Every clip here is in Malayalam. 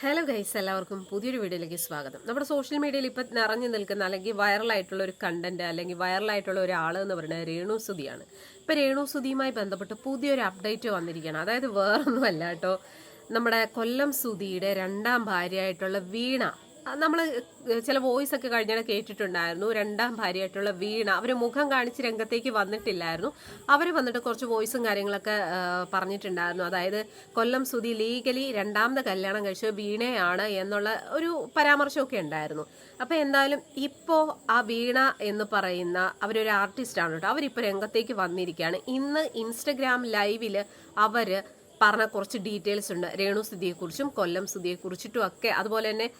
ഹലോ ഗൈസ് എല്ലാവർക്കും പുതിയൊരു വീഡിയോയിലേക്ക് സ്വാഗതം. നമ്മുടെ സോഷ്യൽ മീഡിയയിൽ ഇപ്പം നിറഞ്ഞു നിൽക്കുന്ന അല്ലെങ്കിൽ വൈറലായിട്ടുള്ള ഒരു കണ്ടന്റ് അല്ലെങ്കിൽ വൈറലായിട്ടുള്ള ഒരാൾ എന്ന് പറയുന്നത് രേണു സുധിയാണ്. ഇപ്പം രേണു സുധിയുമായി ബന്ധപ്പെട്ട് പുതിയൊരു അപ്ഡേറ്റ് വന്നിരിക്കുകയാണ്. അതായത് വേറൊന്നുമല്ല കേട്ടോ. നമ്മുടെ കൊല്ലം സുധിയുടെ രണ്ടാം ഭാര്യയായിട്ടുള്ള വീണ നമ്മൾ ചില വോയിസ് ഒക്കെ കഴിഞ്ഞാൽ കേട്ടിട്ടുണ്ടായിരുന്നു. രണ്ടാം ഭാര്യയായിട്ടുള്ള വീണ. അവർ മുഖം കാണിച്ച് രംഗത്തേക്ക് വന്നിട്ടില്ലായിരുന്നു. അവർ വന്നിട്ട് കുറച്ച് വോയിസും കാര്യങ്ങളൊക്കെ പറഞ്ഞിട്ടുണ്ടായിരുന്നു. അതായത് കൊല്ലം സുധി ലീഗലി രണ്ടാമത് കല്യാണം കഴിച്ച വീണയാണ് എന്നുള്ള ഒരു പരാമർശമൊക്കെ ഉണ്ടായിരുന്നു. അപ്പോൾ എന്തായാലും ഇപ്പോൾ ആ വീണ എന്ന് പറയുന്ന അവരൊരു ആർട്ടിസ്റ്റാണ് കേട്ടോ. അവരിപ്പോൾ രംഗത്തേക്ക് വന്നിരിക്കുകയാണ്. ഇന്ന് ഇൻസ്റ്റഗ്രാം ലൈവിൽ അവർ പറഞ്ഞ കുറച്ച് ഡീറ്റെയിൽസ് ഉണ്ട്. രേണു സ്ഥിതിയെക്കുറിച്ചും കൊല്ലം സ്ഥിതിയെക്കുറിച്ചിട്ടും ഒക്കെ അതുപോലെ തന്നെ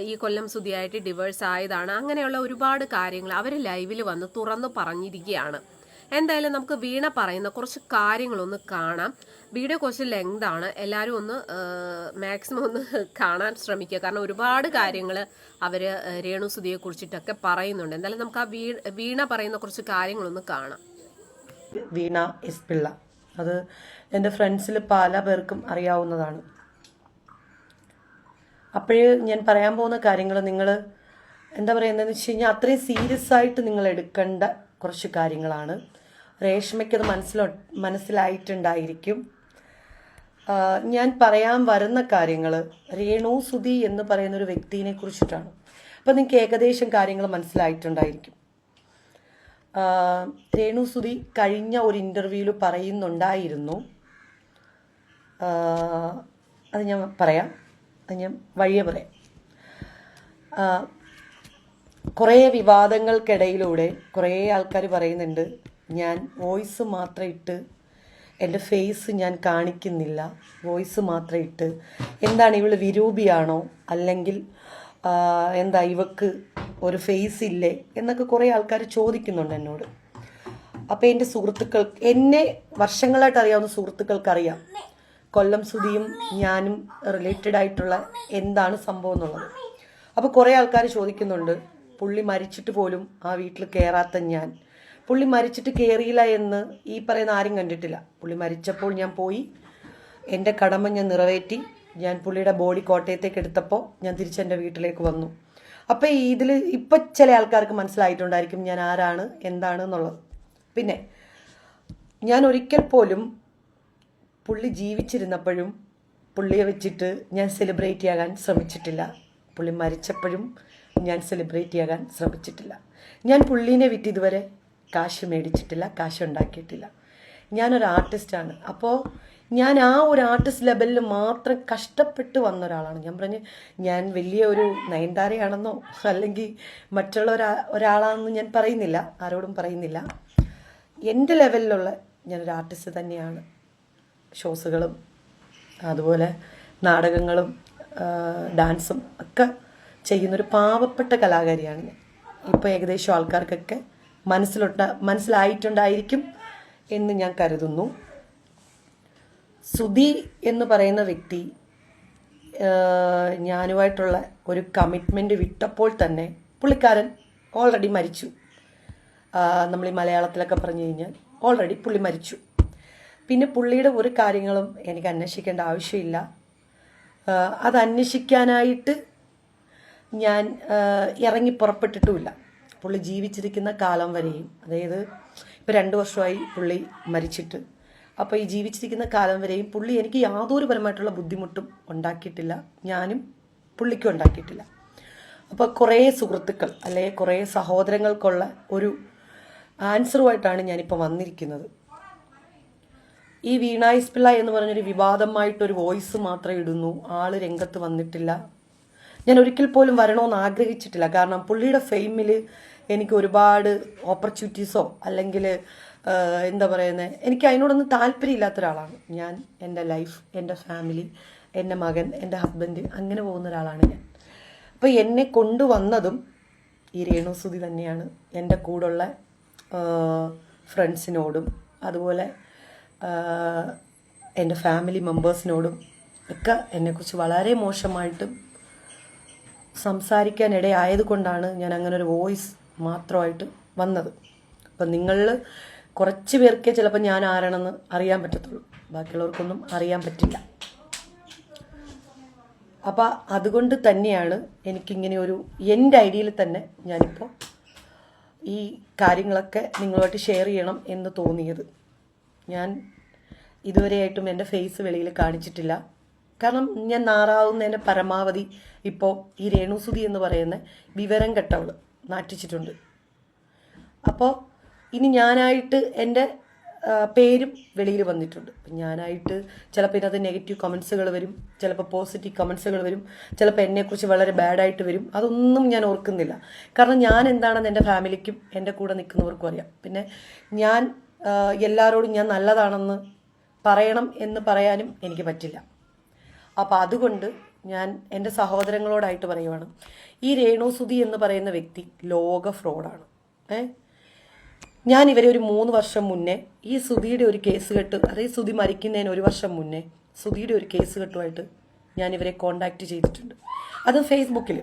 ഈ കൊല്ലം സുതിയായിട്ട് ഡിവേഴ്സ് ആയതാണ്. അങ്ങനെയുള്ള ഒരുപാട് കാര്യങ്ങൾ അവർ ലൈവിൽ വന്ന് തുറന്നു പറഞ്ഞിരിക്കുകയാണ്. എന്തായാലും നമുക്ക് വീണ പറയുന്ന കുറച്ച് കാര്യങ്ങളൊന്ന് കാണാം. വീഡിയോ കുറച്ച് ലെങ്ത് ആണ്. എല്ലാവരും ഒന്ന് മാക്സിമം ഒന്ന് കാണാൻ ശ്രമിക്കുക. കാരണം ഒരുപാട് കാര്യങ്ങൾ അവർ രേണു സുധിയെ കുറിച്ചിട്ടൊക്കെ പറയുന്നുണ്ട്. എന്തായാലും നമുക്ക് ആ വീണ പറയുന്ന കുറച്ച് കാര്യങ്ങളൊന്ന് കാണാം. വീണ എസ് പിള്ള. അത് എന്റെ ഫ്രണ്ട്സിൽ പല പേർക്കും അറിയാവുന്നതാണ്. അപ്പോഴേ ഞാൻ പറയാൻ പോകുന്ന കാര്യങ്ങൾ നിങ്ങൾ എന്താ പറയുന്നതെന്ന് വെച്ച് കഴിഞ്ഞാൽ അത്രയും സീരിയസ് ആയിട്ട് നിങ്ങൾ എടുക്കേണ്ട കുറച്ച് കാര്യങ്ങളാണ്. രേഷ്മയ്ക്കത് മനസ്സിലോ മനസ്സിലായിട്ടുണ്ടായിരിക്കും. ഞാൻ പറയാൻ വരുന്ന കാര്യങ്ങൾ രേണു സുധി എന്ന് പറയുന്ന ഒരു വ്യക്തിനെ കുറിച്ചിട്ടാണ്. അപ്പം നിങ്ങൾക്ക് ഏകദേശം കാര്യങ്ങൾ മനസ്സിലായിട്ടുണ്ടായിരിക്കും. രേണു സുധി കഴിഞ്ഞ ഒരു ഇന്റർവ്യൂവിൽ പറയുന്നുണ്ടായിരുന്നു. അത് ഞാൻ പറയാം. ഞാൻ വഴിയെ പറയാം. കുറേ വിവാദങ്ങൾക്കിടയിലൂടെ കുറേ ആൾക്കാർ പറയുന്നുണ്ട് ഞാൻ വോയിസ് മാത്രം ഇട്ട് എന്റെ ഫേസ് ഞാൻ കാണിക്കുന്നില്ല വോയിസ് മാത്രം ഇട്ട്. എന്താണ് ഇവൾ വിരൂപിയാണോ? അല്ലെങ്കിൽ എന്താ ഇവക്ക് ഒരു ഫേസ് ഇല്ലേ? എന്നൊക്കെ കുറേ ആൾക്കാർ ചോദിക്കുന്നുണ്ട് എന്നോട്. അപ്പോൾ എന്റെ സുഹൃത്തുക്കൾ എന്നെ വർഷങ്ങളായിട്ട് അറിയാവുന്ന സുഹൃത്തുക്കൾക്കറിയാം കൊല്ലം സുധിയും ഞാനും റിലേറ്റഡ് ആയിട്ടുള്ള എന്താണ് സംഭവം എന്നുള്ളത്. അപ്പോൾ കുറേ ആൾക്കാർ ചോദിക്കുന്നുണ്ട് പുള്ളി മരിച്ചിട്ട് പോലും ആ വീട്ടിൽ കയറാത്ത ഞാൻ. പുള്ളി മരിച്ചിട്ട് കയറിയില്ല എന്ന് ഈ പറയുന്ന ആരും കണ്ടിട്ടില്ല. പുള്ളി മരിച്ചപ്പോൾ ഞാൻ പോയി എന്റെ കടമ ഞാൻ നിറവേറ്റി ഞാൻ പുള്ളിയുടെ ബോഡി കോട്ടയത്തേക്ക് എടുത്തപ്പോൾ ഞാൻ തിരിച്ചെന്റെ വീട്ടിലേക്ക് വന്നു. അപ്പോൾ ഇതിൽ ഇപ്പം ചില ആൾക്കാർക്ക് മനസ്സിലായിട്ടുണ്ടായിരിക്കും ഞാൻ ആരാണ് എന്താണ് എന്നുള്ളത്. പിന്നെ ഞാൻ ഒരിക്കൽ പോലും പുള്ളി ജീവിച്ചിരുന്നപ്പോഴും പുള്ളിയെ വെച്ചിട്ട് ഞാൻ സെലിബ്രേറ്റ് ചെയ്യാൻ ശ്രമിച്ചിട്ടില്ല. പുള്ളി മരിച്ചപ്പോഴും ഞാൻ സെലിബ്രേറ്റ് ചെയ്യാൻ ശ്രമിച്ചിട്ടില്ല. ഞാൻ പുള്ളീനെ വിറ്റ് ഇതുവരെ കാശ് മേടിച്ചിട്ടില്ല കാശ് ഉണ്ടാക്കിയിട്ടില്ല. ഞാനൊരു ആർട്ടിസ്റ്റാണ് അപ്പോൾ ഞാൻ ആ ഒരു ആർട്ടിസ്റ്റ് ലെവലിൽ മാത്രം കഷ്ടപ്പെട്ട് വന്ന ഒരാളാണ്. ഞാൻ പറഞ്ഞ് ഞാൻ വലിയ ഒരു നയൻതാരയാണെന്നോ അല്ലെങ്കിൽ മറ്റുള്ള ഒരാ ഒരാളാണെന്ന് ഞാൻ പറയുന്നില്ല. ആരോടും പറയുന്നില്ല. എന്റെ ലെവലിലുള്ള ഞാനൊരു ആർട്ടിസ്റ്റ് തന്നെയാണ്. ഷോസുകളും അതുപോലെ നാടകങ്ങളും ഡാൻസും ഒക്കെ ചെയ്യുന്നൊരു പാവപ്പെട്ട കലാകാരിയാണ് ഞാൻ. ഇപ്പോൾ ഏകദേശം ആൾക്കാർക്കൊക്കെ മനസ്സിലൊട്ട മനസ്സിലായിട്ടുണ്ടായിരിക്കും എന്ന് ഞാൻ കരുതുന്നു. സുധി എന്ന് പറയുന്ന വ്യക്തി ഞാനുമായിട്ടുള്ള ഒരു കമ്മിറ്റ്മെന്റ് വിട്ടപ്പോൾ തന്നെ പുള്ളിക്കാരൻ ഓൾറെഡി മരിച്ചു. നമ്മൾ ഈ മലയാളത്തിലൊക്കെ പറഞ്ഞു കഴിഞ്ഞാൽ ഓൾറെഡി പുള്ളി മരിച്ചു. പിന്നെ പുള്ളിയുടെ ഒരു കാര്യങ്ങളും എനിക്ക് അന്വേഷിക്കേണ്ട ആവശ്യമില്ല. അത് അന്വേഷിക്കാനായിട്ട് ഞാൻ ഇറങ്ങി പുറപ്പെട്ടിട്ടുമില്ല. പുള്ളി ജീവിച്ചിരിക്കുന്ന കാലം വരെയും അതായത് ഇപ്പോൾ രണ്ട് വർഷമായി പുള്ളി മരിച്ചിട്ട് അപ്പോൾ ഈ ജീവിച്ചിരിക്കുന്ന കാലം വരെയും പുള്ളി എനിക്ക് യാതൊരു പരമായിട്ടുള്ള ബുദ്ധിമുട്ടും ഉണ്ടാക്കിയിട്ടില്ല. ഞാനും പുള്ളിക്കും ഉണ്ടാക്കിയിട്ടില്ല. അപ്പോൾ കുറേ സുഹൃത്തുക്കൾ അല്ലെങ്കിൽ കുറേ സഹോദരങ്ങൾക്കുള്ള ഒരു ആൻസറുമായിട്ടാണ് ഞാനിപ്പോൾ വന്നിരിക്കുന്നത്. ഈ വീണായിസ് പിള്ള എന്ന് പറഞ്ഞൊരു വിവാദമായിട്ടൊരു വോയിസ് മാത്രമേ ഇടുന്നു. ആൾ രംഗത്ത് വന്നിട്ടില്ല. ഞാൻ ഒരിക്കൽ പോലും വരണമെന്ന് ആഗ്രഹിച്ചിട്ടില്ല. കാരണം പുള്ളിയുടെ ഫെയിമിൽ എനിക്ക് ഒരുപാട് ഓപ്പർച്യൂണിറ്റീസോ അല്ലെങ്കിൽ എന്താ പറയുന്നത് എനിക്ക് അതിനോടൊന്നും താല്പര്യമില്ലാത്ത ഒരാളാണ് ഞാൻ എന്റെ ലൈഫ് എന്റെ ഫാമിലി എന്റെ മകൻ എന്റെ ഹസ്ബൻഡ് അങ്ങനെ പോകുന്ന ഒരാളാണ് ഞാൻ. അപ്പോൾ എന്നെ കൊണ്ടുവന്നതും ഈ രേണുസുതി തന്നെയാണ്. എന്റെ കൂടുള്ള ഫ്രണ്ട്സിനോടും അതുപോലെ എന്റെ ഫാമിലി മെമ്പേഴ്സിനോടും ഒക്കെ എന്നെക്കുറിച്ച് വളരെ മോശമായിട്ടും സംസാരിക്കാൻ ഇടയായത് കൊണ്ടാണ് ഞാൻ അങ്ങനെ ഒരു വോയിസ് മാത്രമായിട്ട് വന്നത്. അപ്പം നിങ്ങളിൽ കുറച്ച് പേർക്കേ ചിലപ്പോൾ ഞാൻ ആരാണെന്ന് അറിയാൻ പറ്റത്തുള്ളൂ. ബാക്കിയുള്ളവർക്കൊന്നും അറിയാൻ പറ്റില്ല. അപ്പം അതുകൊണ്ട് തന്നെയാണ് എനിക്കിങ്ങനെ ഒരു എന്റെ ഐഡിയയിൽ തന്നെ ഞാനിപ്പോൾ ഈ കാര്യങ്ങളൊക്കെ നിങ്ങളുമായിട്ട് ഷെയർ ചെയ്യണം എന്ന് തോന്നിയത്. ഞാൻ ഇതുവരെയായിട്ടും എന്റെ ഫേസ് വെളിയിൽ കാണിച്ചിട്ടില്ല. കാരണം ഞാൻ നാറാവുന്നതിന്റെ പരമാവധി ഇപ്പോൾ ഈ രേണുസുതി എന്ന് പറയുന്ന വിവരം കെട്ടവൾ നാട്ടിച്ചിട്ടുണ്ട് അപ്പോൾ ഇനി ഞാനായിട്ട് എന്റെ പേരും വെളിയിൽ വന്നിട്ടുണ്ട്. ഞാനായിട്ട് ചിലപ്പോൾ ഇതിനകത്ത് നെഗറ്റീവ് കമൻസുകൾ വരും ചിലപ്പോൾ പോസിറ്റീവ് കമൻസുകൾ വരും ചിലപ്പോൾ എന്നെക്കുറിച്ച് വളരെ ബാഡായിട്ട് വരും. അതൊന്നും ഞാൻ ഓർക്കുന്നില്ല. കാരണം ഞാൻ എന്താണെന്ന് എന്റെ ഫാമിലിക്കും എന്റെ കൂടെ നിൽക്കുന്നവർക്കും അറിയാം. പിന്നെ ഞാൻ എല്ലാവരോടും ഞാൻ നല്ലതാണെന്ന് പറയണം എന്ന് പറയാനും എനിക്ക് പറ്റില്ല. അപ്പോൾ അതുകൊണ്ട് ഞാൻ എന്റെ സഹോദരങ്ങളോടായിട്ട് പറയുവാണ്. ഈ രേണുസുതി എന്ന് പറയുന്ന വ്യക്തി ലോക ഫ്രോഡാണ്. ഏ? ഞാൻ ഇവരെ ഒരു മൂന്ന് വർഷം മുന്നേ ഈ സുധിയുടെ ഒരു കേസ് കെട്ട് അതായത് സുധി മരിക്കുന്നതിന് ഒരു വർഷം മുന്നേ സുധിയുടെ ഒരു കേസ് കെട്ടുമായിട്ട് ഞാൻ ഇവരെ കോണ്ടാക്ട് ചെയ്തിട്ടുണ്ട്. അത് ഫേസ്ബുക്കിൽ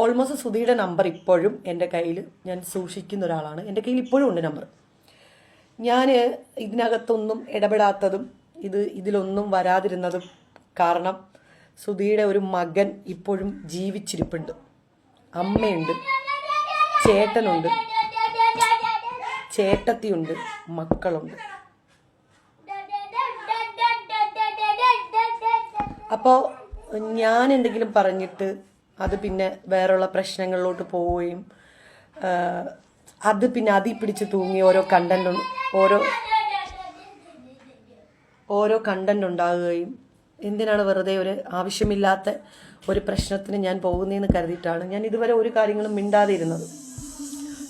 ഓൾമോസ്റ്റ് സുധിയുടെ നമ്പർ ഇപ്പോഴും എന്റെ കയ്യിൽ ഞാൻ സൂക്ഷിക്കുന്ന ഒരാളാണ്. എന്റെ കയ്യിൽ ഇപ്പോഴും ഉണ്ട് നമ്പർ ഞാൻ ഇതിനകത്തൊന്നും ഇടപെടാത്തതും ഇത് ഇതിലൊന്നും വരാതിരുന്നതും കാരണം സുധിയുടെ ഒരു മകൻ ഇപ്പോഴും ജീവിച്ചിരിപ്പുണ്ട്. അമ്മയുണ്ട് ചേട്ടനുണ്ട് ചേട്ടത്തിയുണ്ട് മക്കളുണ്ട്. അപ്പോൾ ഞാൻ എന്തെങ്കിലും പറഞ്ഞിട്ട് അത് പിന്നെ വേറെയുള്ള പ്രശ്നങ്ങളിലോട്ട് പോവുകയും അത് പിന്നെ അതിൽ പിടിച്ച് തൂങ്ങി ഓരോ കണ്ടന്റ് ഓരോ ഓരോ കണ്ടന്റ് ഉണ്ടാകുകയും എന്തിനാണ് വെറുതെ ഒരു ആവശ്യമില്ലാത്ത ഒരു പ്രശ്നത്തിന് ഞാൻ പോകുന്നതെന്ന് കരുതിയിട്ടാണ് ഞാൻ ഇതുവരെ ഒരു കാര്യങ്ങളും മിണ്ടാതെ ഇരുന്നത്.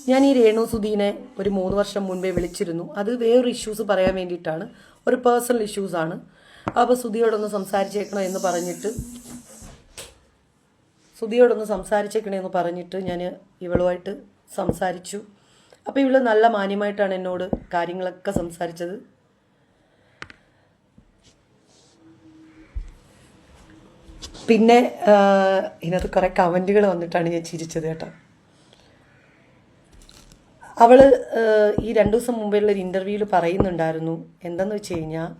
ഞാൻ ഈ രേണു സുധീനെ ഒരു മൂന്ന് വർഷം മുൻപേ വിളിച്ചിരുന്നു. അത് വേറൊരു ഇഷ്യൂസ് പറയാൻ വേണ്ടിയിട്ടാണ്. ഒരു പേഴ്സണൽ ഇഷ്യൂസാണ് അപ്പോൾ സുധിയോടൊന്ന് സംസാരിച്ചേക്കണം എന്ന് പറഞ്ഞിട്ട് സുധിയോടൊന്ന് സംസാരിച്ചേക്കണേ എന്ന് പറഞ്ഞിട്ട് ഞാൻ ഇവളുമായിട്ട് സംസാരിച്ചു. അപ്പോൾ ഇവൾ നല്ല മാന്യമായിട്ടാണ് എന്നോട് കാര്യങ്ങളൊക്കെ സംസാരിച്ചത്. പിന്നെ ഇതിനകത്ത് കുറേ കമന്റുകൾ വന്നിട്ടാണ് ഞാൻ ചിരിച്ചത് കേട്ടോ. അവൾ ഈ രണ്ടു ദിവസം മുമ്പേയുള്ള ഒരു ഇന്റർവ്യൂവിൽ പറയുന്നുണ്ടായിരുന്നു. എന്തെന്ന് വെച്ച് കഴിഞ്ഞാൽ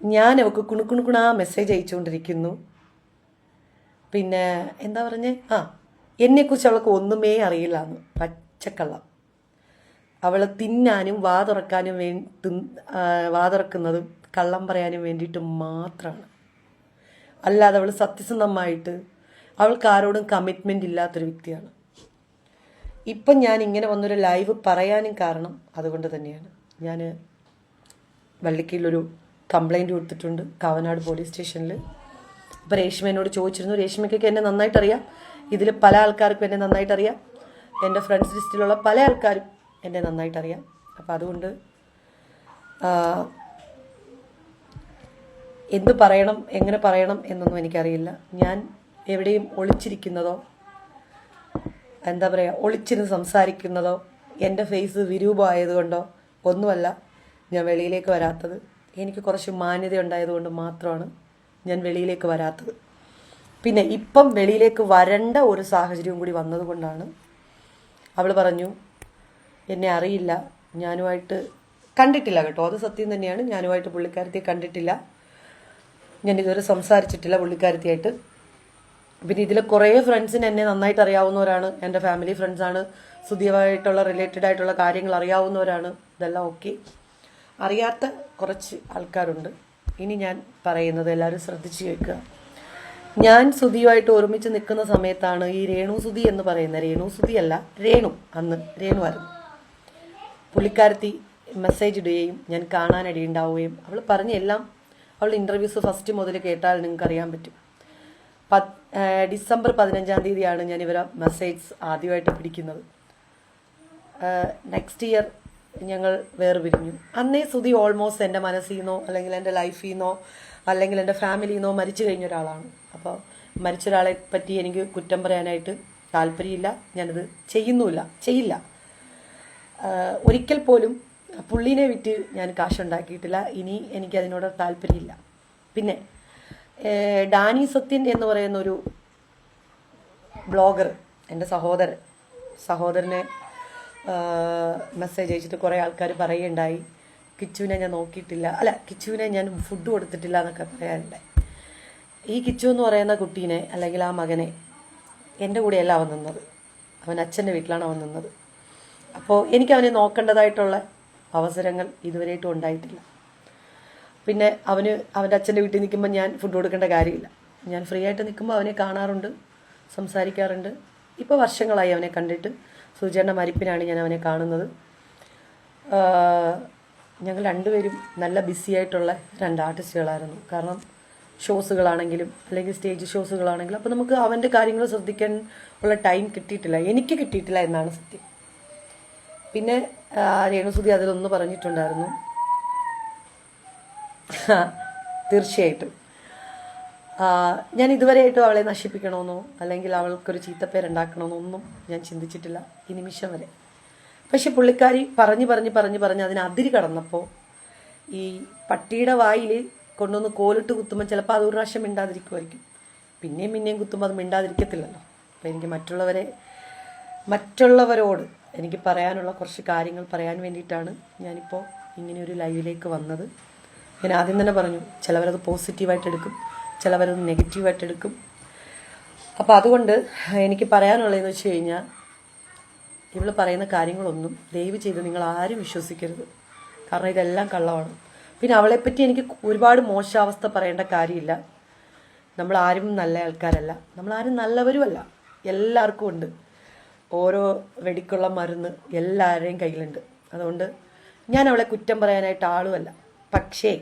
ഞാൻ അവൾക്ക് കുണുക്കുണുക്കുണാ മെസ്സേജ് അയച്ചുകൊണ്ടിരിക്കുന്നു. പിന്നെ എന്താ പറഞ്ഞേ? ആ എന്നെക്കുറിച്ച് അവൾക്ക് ഒന്നുമേ അറിയില്ല എന്ന്. പച്ചക്കള്ളം. അവൾ തിന്നാനും വാ തുറക്കാനും വേ വാ തുറക്കുന്നതും കള്ളം പറയാനും വേണ്ടിയിട്ട് മാത്രമാണ്. അല്ലാതെ അവൾ സത്യസന്ധമായിട്ട് അവൾക്ക് ആരോടും കമ്മിറ്റ്മെന്റ് ഇല്ലാത്തൊരു വ്യക്തിയാണ്. ഇപ്പം ഞാൻ ഇങ്ങനെ വന്നൊരു ലൈവ് പറയാനും കാരണം അതുകൊണ്ട് തന്നെയാണ്. ഞാൻ വള്ളിക്കയിലൊരു കംപ്ലൈന്റ് കൊടുത്തിട്ടുണ്ട്. കാവനാട് പോലീസ് സ്റ്റേഷനിൽ ഇപ്പം രേഷ്മ എന്നോട് ചോദിച്ചിരുന്നു. രേഷ്മയ്ക്കൊക്കെ എന്നെ നന്നായിട്ട് അറിയാം ഇതിൽ പല ആൾക്കാർക്കും എന്നെ നന്നായിട്ട് അറിയാം എന്റെ ഫ്രണ്ട്സ് ലിസ്റ്റിലുള്ള പല ആൾക്കാരും എന്നെ നന്നായിട്ട് അറിയാം അപ്പോൾ അതുകൊണ്ട് എന്ത് പറയണം എങ്ങനെ പറയണം എന്നൊന്നും എനിക്കറിയില്ല. ഞാൻ എവിടെയും ഒളിച്ചിരിക്കുന്നതോ എന്താ പറയുക ഒളിച്ചിരുന്ന് സംസാരിക്കുന്നതോ എന്റെ ഫേസ് വിരൂപമായതുകൊണ്ടോ ഒന്നുമല്ല ഞാൻ വെളിയിലേക്ക് വരാത്തത്. എനിക്ക് കുറച്ച് മാന്യത ഉണ്ടായതുകൊണ്ട് മാത്രമാണ് ഞാൻ വെളിയിലേക്ക് വരാത്തത്. പിന്നെ ഇപ്പം വെളിയിലേക്ക് വരേണ്ട ഒരു സാഹചര്യവും കൂടി വന്നതുകൊണ്ടാണ് അവൾ പറഞ്ഞു എന്നെ അറിയില്ല ഞാനുമായിട്ട് കണ്ടിട്ടില്ല കേട്ടോ. അത് സത്യം തന്നെയാണ്. ഞാനുമായിട്ട് പുള്ളിക്കാരത്തിയെ കണ്ടിട്ടില്ല. ഞാൻ ഇതുവരെ സംസാരിച്ചിട്ടില്ല പുള്ളിക്കാരത്തിയായിട്ട് പിന്നെ ഇതിൽ കുറേ ഫ്രണ്ട്സിന് എന്നെ നന്നായിട്ട് അറിയാവുന്നവരാണ്. എന്റെ ഫാമിലി ഫ്രണ്ട്സാണ് സുതിയമായിട്ടുള്ള റിലേറ്റഡ് ആയിട്ടുള്ള കാര്യങ്ങൾ അറിയാവുന്നവരാണ്. ഇതെല്ലാം ഓക്കെ അറിയാത്ത കുറച്ച് ആൾക്കാരുണ്ട്. ഇനി ഞാൻ പറയുന്നത് എല്ലാവരും ശ്രദ്ധിച്ച് കേൾക്കുക. ഞാൻ സുധിയുമായിട്ട് ഒരുമിച്ച് നിൽക്കുന്ന സമയത്താണ് ഈ രേണു സുധി എന്ന് പറയുന്ന രേണു സുധി അല്ല രേണു അന്ന് രേണു ആയിരുന്നു. പുള്ളിക്കാരത്തി മെസ്സേജ് ഇടുകയും ഞാൻ കാണാനിടയുണ്ടാവുകയും അവൾ പറഞ്ഞ എല്ലാം അവളുടെ ഇന്റർവ്യൂസ് ഫസ്റ്റ് മുതൽ കേട്ടാൽ നിങ്ങൾക്ക് അറിയാൻ പറ്റും. പത് ഡിസംബർ പതിനഞ്ചാം തീയതിയാണ് ഞാൻ ഇവരെ മെസ്സേജ് ആദ്യമായിട്ട് പിടിക്കുന്നത്. നെക്സ്റ്റ് ഇയർ ഞങ്ങൾ വേർപിരിഞ്ഞു. അന്നേ സുധി ഓൾമോസ്റ്റ് എന്റെ മനസ്സിൽ നിന്നോ അല്ലെങ്കിൽ എന്റെ ലൈഫിൽ നിന്നോ അല്ലെങ്കിൽ എന്റെ ഫാമിലിയിൽ നിന്നോ മരിച്ചു കഴിഞ്ഞ ഒരാളാണ്. അപ്പോൾ മരിച്ച ഒരാളെ പറ്റി എനിക്ക് കുറ്റം പറയാനായിട്ട് താല്പര്യമില്ല. ഞാനത് ചെയ്യുന്നുമില്ല. ചെയ്യില്ല. ഒരിക്കൽ പോലും പുള്ളീനെ വിറ്റ് ഞാൻ കാശുണ്ടാക്കിയിട്ടില്ല. ഇനി എനിക്ക് അതിനോട് താല്പര്യമില്ല. പിന്നെ ഡാനി സത്യൻ എന്ന് പറയുന്ന ഒരു ബ്ലോഗർ എന്റെ സഹോദരൻ സഹോദരനെ മെസ്സേജ് അയച്ചിട്ട് കുറേ ആൾക്കാർ പറയുകയുണ്ടായി. കിച്ചുവിനെ ഞാൻ നോക്കിയിട്ടില്ല. അല്ല കിച്ചുവിനെ ഞാൻ ഫുഡ് കൊടുത്തിട്ടില്ല എന്നൊക്കെ പറയാറുണ്ട്. ഈ കിച്ചു എന്ന് പറയുന്ന കുട്ടീനെ അല്ലെങ്കിൽ ആ മകനെ എന്റെ കൂടെയല്ല അവൻ നിന്നത്. അവൻ അച്ഛന്റെ വീട്ടിലാണ് അവൻ നിന്നത്. അപ്പോൾ എനിക്ക് അവനെ നോക്കേണ്ടതായിട്ടുള്ള അവസരങ്ങൾ ഇതുവരെയായിട്ടും ഉണ്ടായിട്ടില്ല. പിന്നെ അവന് അവന്റെ അച്ഛന്റെ വീട്ടിൽ നിൽക്കുമ്പോൾ ഞാൻ ഫുഡ് കൊടുക്കേണ്ട കാര്യമില്ല. ഞാൻ ഫ്രീ ആയിട്ട് നിൽക്കുമ്പോൾ അവനെ കാണാറുണ്ട് സംസാരിക്കാറുണ്ട്. ഇപ്പോൾ വർഷങ്ങളായി അവനെ കണ്ടിട്ട് സുചേണ്ട മരിപ്പിനാണ് ഞാൻ അവനെ കാണുന്നത്. ഞങ്ങൾ രണ്ടുപേരും നല്ല ബിസി ആയിട്ടുള്ള രണ്ട് ആർട്ടിസ്റ്റുകളായിരുന്നു കാരണം ഷോസുകളാണെങ്കിലും അല്ലെങ്കിൽ സ്റ്റേജ് ഷോസുകളാണെങ്കിലും അപ്പോൾ നമുക്ക് അവന്റെ കാര്യങ്ങൾ ശ്രദ്ധിക്കാൻ ഉള്ള ടൈം കിട്ടിയിട്ടില്ല. എനിക്ക് കിട്ടിയിട്ടില്ല എന്നാണ് സത്യം. പിന്നെ രേണുസുതി അതിലൊന്ന് പറഞ്ഞിട്ടുണ്ടായിരുന്നു. തീർച്ചയായിട്ടും. ഞാൻ ഇതുവരെയായിട്ടും അവളെ നശിപ്പിക്കണമെന്നോ അല്ലെങ്കിൽ അവൾക്കൊരു ചീത്തപ്പേരുണ്ടാക്കണമെന്നോ ഒന്നും ഞാൻ ചിന്തിച്ചിട്ടില്ല. ഈ നിമിഷം വരെ. പക്ഷെ പുള്ളിക്കാരി പറഞ്ഞു പറഞ്ഞ് പറഞ്ഞ് പറഞ്ഞ് അതിന് അതിരി കടന്നപ്പോൾ ഈ പട്ടിയുടെ വായിൽ കൊണ്ടുവന്ന് കോലിട്ട് കുത്തുമ്പോൾ ചിലപ്പോൾ അത് ഒരു പ്രാവശ്യം മിണ്ടാതിരിക്കുമായിരിക്കും. പിന്നെയും പിന്നെയും കുത്തുമ്പോൾ അത് മിണ്ടാതിരിക്കത്തില്ലല്ലോ. അപ്പോൾ എനിക്ക് മറ്റുള്ളവരെ മറ്റുള്ളവരോട് എനിക്ക് പറയാനുള്ള കുറച്ച് കാര്യങ്ങൾ പറയാൻ വേണ്ടിയിട്ടാണ് ഞാനിപ്പോൾ ഇങ്ങനെ ഒരു ലൈവിലേക്ക് വന്നത്. ഞാൻ ആദ്യം തന്നെ പറഞ്ഞു ചിലവരത് പോസിറ്റീവായിട്ട് എടുക്കും ചിലവരത് നെഗറ്റീവായിട്ട് എടുക്കും. അപ്പോൾ അതുകൊണ്ട് എനിക്ക് പറയാനുള്ളതെന്ന് വെച്ച് കഴിഞ്ഞാൽ ഇവൾ പറയുന്ന കാര്യങ്ങളൊന്നും ദയവ് ചെയ്ത് നിങ്ങൾ ആരും വിശ്വസിക്കരുത്. കാരണം ഇതെല്ലാം കള്ളമാണ്. പിന്നെ അവളെപ്പറ്റി എനിക്ക് ഒരുപാട് മോശാവസ്ഥ പറയേണ്ട കാര്യമില്ല. നമ്മൾ ആരും നല്ല ആൾക്കാരല്ല. നമ്മൾ ആരും നല്ലവരുമല്ല എല്ലാവർക്കും ഉണ്ട്. ഓരോ വെടിക്കുള്ള മരുന്ന് എല്ലാവരുടെയും കയ്യിലുണ്ട്. അതുകൊണ്ട് ഞാൻ അവളെ കുറ്റം പറയാനായിട്ട് ആളുമല്ല. പക്ഷേ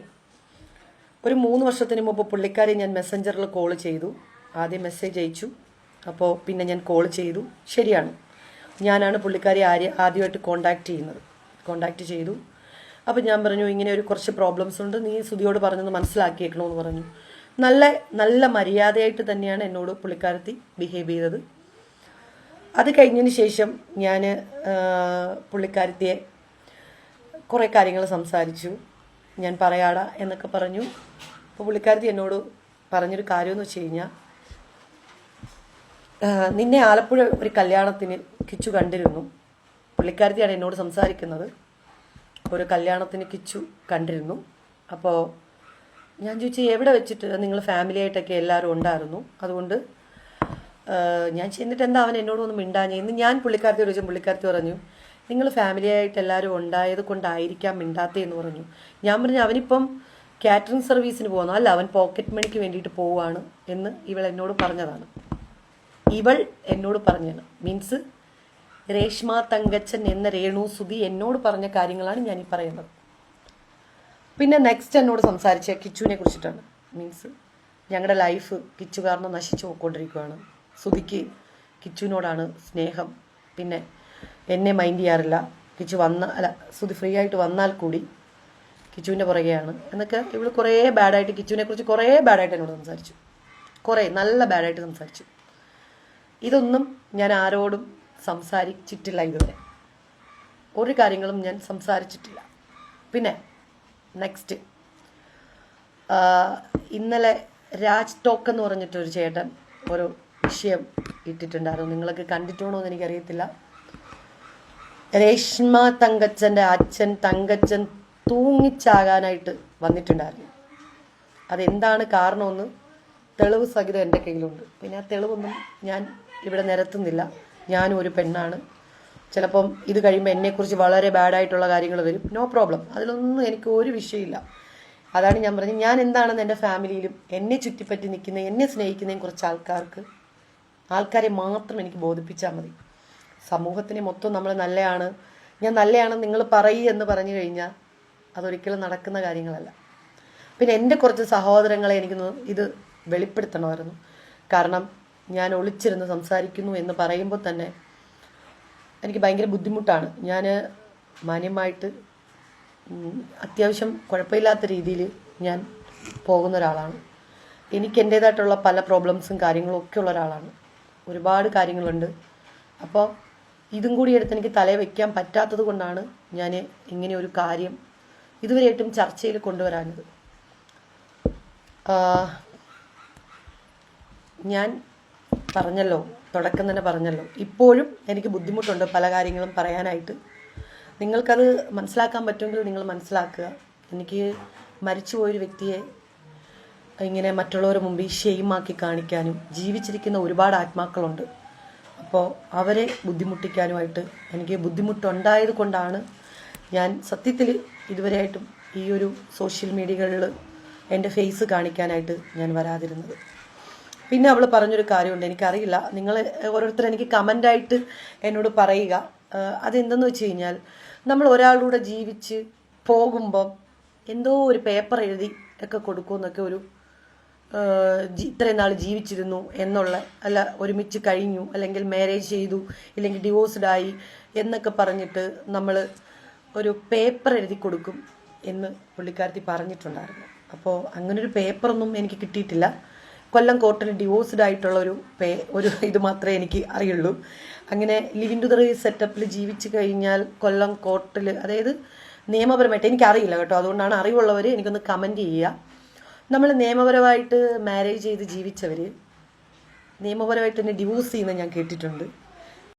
ഒരു മൂന്ന് വർഷത്തിന് മുമ്പ് പുള്ളിക്കാരെ ഞാൻ മെസ്സഞ്ചറിൽ കോൾ ചെയ്തു. ആദ്യം മെസ്സേജ് അയച്ചു. അപ്പോൾ പിന്നെ ഞാൻ കോൾ ചെയ്തു. ശരിയാണ്. ഞാനാണ് പുള്ളിക്കാരി ആര്യ ആദ്യമായിട്ട് കോണ്ടാക്ട് ചെയ്യുന്നത്. കോണ്ടാക്ട് ചെയ്തു. അപ്പം ഞാൻ പറഞ്ഞു ഇങ്ങനെ ഒരു കുറച്ച് പ്രോബ്ലംസ് ഉണ്ട്. നീ സുധിയോട് പറഞ്ഞത് മനസ്സിലാക്കിയേക്കണമെന്ന് പറഞ്ഞു. നല്ല നല്ല മര്യാദയായിട്ട് തന്നെയാണ് എന്നോട് പുള്ളിക്കാരത്തി ബിഹേവ് ചെയ്തത്. അത് കഴിഞ്ഞതിന് ശേഷം ഞാൻ പുള്ളിക്കാരത്തിയെ കുറേ കാര്യങ്ങൾ സംസാരിച്ചു. ഞാൻ പറയാടാ എന്നൊക്കെ പറഞ്ഞു. അപ്പോൾ പുള്ളിക്കാരത്തി എന്നോട് പറഞ്ഞൊരു കാര്യമെന്ന് വെച്ച് കഴിഞ്ഞാൽ നിന്നെ ആലപ്പുഴ ഒരു കല്യാണത്തിന് കിച്ചു കണ്ടിരുന്നു. പുള്ളിക്കാരത്തിയാണ് എന്നോട് സംസാരിക്കുന്നത്. ഒരു കല്യാണത്തിന് കിച്ചു കണ്ടിരുന്നു. അപ്പോൾ ഞാൻ ചോദിച്ചു എവിടെ വെച്ചിട്ട് നിങ്ങൾ ഫാമിലി ആയിട്ടൊക്കെ എല്ലാവരും ഉണ്ടായിരുന്നു? അതുകൊണ്ട് ഞാൻ ചെന്നിട്ട് എന്താ അവൻ എന്നോട് ഒന്ന് മിണ്ടാഞ്ഞ? ഇന്ന് ഞാൻ പുള്ളിക്കാരത്തി ചോദിച്ചു പുള്ളിക്കാരത്തി പറഞ്ഞു നിങ്ങൾ ഫാമിലി ആയിട്ട് എല്ലാവരും ഉണ്ടായത് കൊണ്ടായിരിക്കാം മിണ്ടാത്തേ എന്ന് പറഞ്ഞു. ഞാൻ പറഞ്ഞു അവനിപ്പം കാറ്ററിംഗ് സർവീസിന് പോകുന്നു അല്ല അവൻ പോക്കറ്റ് മണിക്ക് വേണ്ടിയിട്ട് പോവുകയാണ് എന്ന് ഇവൾ എന്നോട് പറഞ്ഞതാണ്. ഇവൾ എന്നോട് പറഞ്ഞാണ് മീൻസ് രേഷ്മ തങ്കച്ചൻ എന്ന രേണു സുധി എന്നോട് പറഞ്ഞ കാര്യങ്ങളാണ് ഞാൻ ഈ പറയുന്നത്. പിന്നെ നെക്സ്റ്റ് എന്നോട് സംസാരിച്ച കിച്ചുവിനെ കുറിച്ചിട്ടാണ്. മീൻസ് ഞങ്ങളുടെ ലൈഫ് കിച്ചു കാരണം നശിച്ചു പോയിക്കൊണ്ടിരിക്കുകയാണ് സുധിക്ക് കിച്ചുവിനോടാണ് സ്നേഹം. പിന്നെ എന്നെ മൈൻഡ് ചെയ്യാറില്ല. കിച്ചു വന്ന അല്ല സുധി ഫ്രീ ആയിട്ട് വന്നാൽ കൂടി കിച്ചുവിന്റെ പുറകെയാണ്. എന്നൊക്കെ ഇവൾ കുറേ ബാഡായിട്ട് കിച്ചുവിനെ കുറിച്ച് കുറേ ബാഡായിട്ട് എന്നോട് സംസാരിച്ചു. കുറേ നല്ല ബാഡായിട്ട് സംസാരിച്ചു. ഇതൊന്നും ഞാൻ ആരോടും സംസാരിച്ചിട്ടില്ല ഇതുവരെ. ഒരു കാര്യങ്ങളും ഞാൻ സംസാരിച്ചിട്ടില്ല. പിന്നെ നെക്സ്റ്റ് ഇന്നലെ രാജ് ടോക്ക് എന്ന് പറഞ്ഞിട്ടൊരു ചേട്ടൻ ഒരു വിഷയം ഇട്ടിട്ടുണ്ടായിരുന്നു. നിങ്ങളൊക്കെ കണ്ടിട്ടുണ്ടോ എന്ന് എനിക്കറിയത്തില്ല. രേഷ്മ തങ്കച്ചന്റെ അച്ഛൻ തങ്കച്ചൻ തൂങ്ങിച്ചാകാനായിട്ട് വന്നിട്ടുണ്ടായിരുന്നു. അതെന്താണ് കാരണമെന്ന് തെളിവ് സഹിതം എന്റെ കയ്യിലുണ്ട്. പിന്നെ ആ തെളിവൊന്നും ഞാൻ ഇവിടെ നിരത്തുന്നില്ല. ഞാനും ഒരു പെണ്ണാണ്. ചിലപ്പം ഇത് കഴിയുമ്പോൾ എന്നെക്കുറിച്ച് വളരെ ബാഡായിട്ടുള്ള കാര്യങ്ങൾ വരും. നോ പ്രോബ്ലം അതിലൊന്നും എനിക്ക് ഒരു വിഷയമില്ല. അതാണ് ഞാൻ പറഞ്ഞത്. ഞാൻ എന്താണെന്ന് എന്റെ ഫാമിലിയിലും എന്നെ ചുറ്റിപ്പറ്റി നിൽക്കുന്ന എന്നെ സ്നേഹിക്കുന്നതും കുറച്ച് ആൾക്കാർക്ക് ആൾക്കാരെ മാത്രം എനിക്ക് ബോധിപ്പിച്ചാൽ മതി. സമൂഹത്തിനെ മൊത്തം നമ്മൾ നല്ലയാണ്. ഞാൻ നല്ലയാണെന്ന് നിങ്ങൾ പറയൂ എന്ന് പറഞ്ഞു കഴിഞ്ഞാൽ അതൊരിക്കലും നടക്കുന്ന കാര്യങ്ങളല്ല. പിന്നെ എന്റെ കുറച്ച് സഹോദരങ്ങളെ എനിക്ക് ഇത് വെളിപ്പെടുത്തണമായിരുന്നു. കാരണം ഞാൻ ഒളിച്ചിരുന്ന് സംസാരിക്കുന്നു എന്ന് പറയുമ്പോൾ തന്നെ എനിക്ക് ഭയങ്കര ബുദ്ധിമുട്ടാണ്. ഞാൻ മാന്യമായിട്ട് അത്യാവശ്യം കുഴപ്പമില്ലാത്ത രീതിയിൽ ഞാൻ പോകുന്ന ഒരാളാണ്. എനിക്ക് എന്റേതായിട്ടുള്ള പല പ്രോബ്ലംസും കാര്യങ്ങളും ഒക്കെ ഉള്ള ഒരാളാണ്. ഒരുപാട് കാര്യങ്ങളുണ്ട്. അപ്പോൾ ഇതും കൂടി എടുത്ത് എനിക്ക് തലയിൽ വയ്ക്കാൻ പറ്റാത്തത് കൊണ്ടാണ് ഞാൻ ഇങ്ങനെ ഒരു കാര്യം ഇതുവരെയായിട്ടും ചർച്ചയിൽ കൊണ്ടുവരാനത് ഞാൻ പറഞ്ഞല്ലോ തുടക്കം തന്നെ പറഞ്ഞല്ലോ. ഇപ്പോഴും എനിക്ക് ബുദ്ധിമുട്ടുണ്ട് പല കാര്യങ്ങളും പറയാനായിട്ട്. നിങ്ങൾക്കത് മനസ്സിലാക്കാൻ പറ്റുമെങ്കിൽ നിങ്ങൾ മനസ്സിലാക്കുക. എനിക്ക് മരിച്ചുപോയൊരു വ്യക്തിയെ ഇങ്ങനെ മറ്റുള്ളവരുടെ മുമ്പിൽ ഷെയിമാക്കി കാണിക്കാനും ജീവിച്ചിരിക്കുന്ന ഒരുപാട് ആത്മാക്കളുണ്ട്. അപ്പോൾ അവരെ ബുദ്ധിമുട്ടിക്കാനുമായിട്ട് എനിക്ക് ബുദ്ധിമുട്ടുണ്ടായത് കൊണ്ടാണ് ഞാൻ സത്യത്തിൽ ഇതുവരെയായിട്ടും ഈ ഒരു സോഷ്യൽ മീഡിയകളിൽ എന്റെ ഫേസ് കാണിക്കാനായിട്ട് ഞാൻ വരാതിരുന്നത്. പിന്നെ അവൾ പറഞ്ഞൊരു കാര്യമുണ്ട് എനിക്കറിയില്ല. നിങ്ങൾ ഓരോരുത്തർ എനിക്ക് കമന്റായിട്ട് എന്നോട് പറയുക. അതെന്തെന്ന് വെച്ച് കഴിഞ്ഞാൽ നമ്മൾ ഒരാളുടെ ജീവിച്ച് പോകുമ്പം എന്തോ ഒരു പേപ്പർ എഴുതി ഒക്കെ കൊടുക്കുമെന്നൊക്കെ ഒരു ഇത്രയും നാൾ ജീവിച്ചിരുന്നു എന്നുള്ള അല്ല ഒരുമിച്ച് കഴിഞ്ഞു അല്ലെങ്കിൽ മാരേജ് ചെയ്തു ഇല്ലെങ്കിൽ ഡിവോഴ്സ്ഡ് ആയി എന്നൊക്കെ പറഞ്ഞിട്ട് നമ്മൾ ഒരു പേപ്പർ എഴുതി കൊടുക്കും എന്ന് പുള്ളിക്കാരത്തി പറഞ്ഞിട്ടുണ്ടായിരുന്നു. അപ്പോൾ അങ്ങനൊരു പേപ്പറൊന്നും എനിക്ക് കിട്ടിയിട്ടില്ല. കൊല്ലം കോർട്ടിൽ ഡിവോഴ്സ്ഡ് ആയിട്ടുള്ള ഒരു പേ ഒരു ഇത് മാത്രമേ എനിക്ക് അറിയുള്ളൂ. അങ്ങനെ ലിവിൻ ടു ദറി സെറ്റപ്പിൽ ജീവിച്ചു കഴിഞ്ഞാൽ കൊല്ലം കോർട്ടിൽ അതായത് നിയമപരമായിട്ട് എനിക്കറിയില്ല കേട്ടോ. അതുകൊണ്ടാണ് അറിവുള്ളവർ എനിക്കൊന്ന് കമന്റ് ചെയ്യുക. നമ്മൾ നിയമപരമായിട്ട് മാരേജ് ചെയ്ത് ജീവിച്ചവർ നിയമപരമായിട്ട് തന്നെ ഡിവോഴ്സ് ചെയ്യുന്നത് ഞാൻ കേട്ടിട്ടുണ്ട്.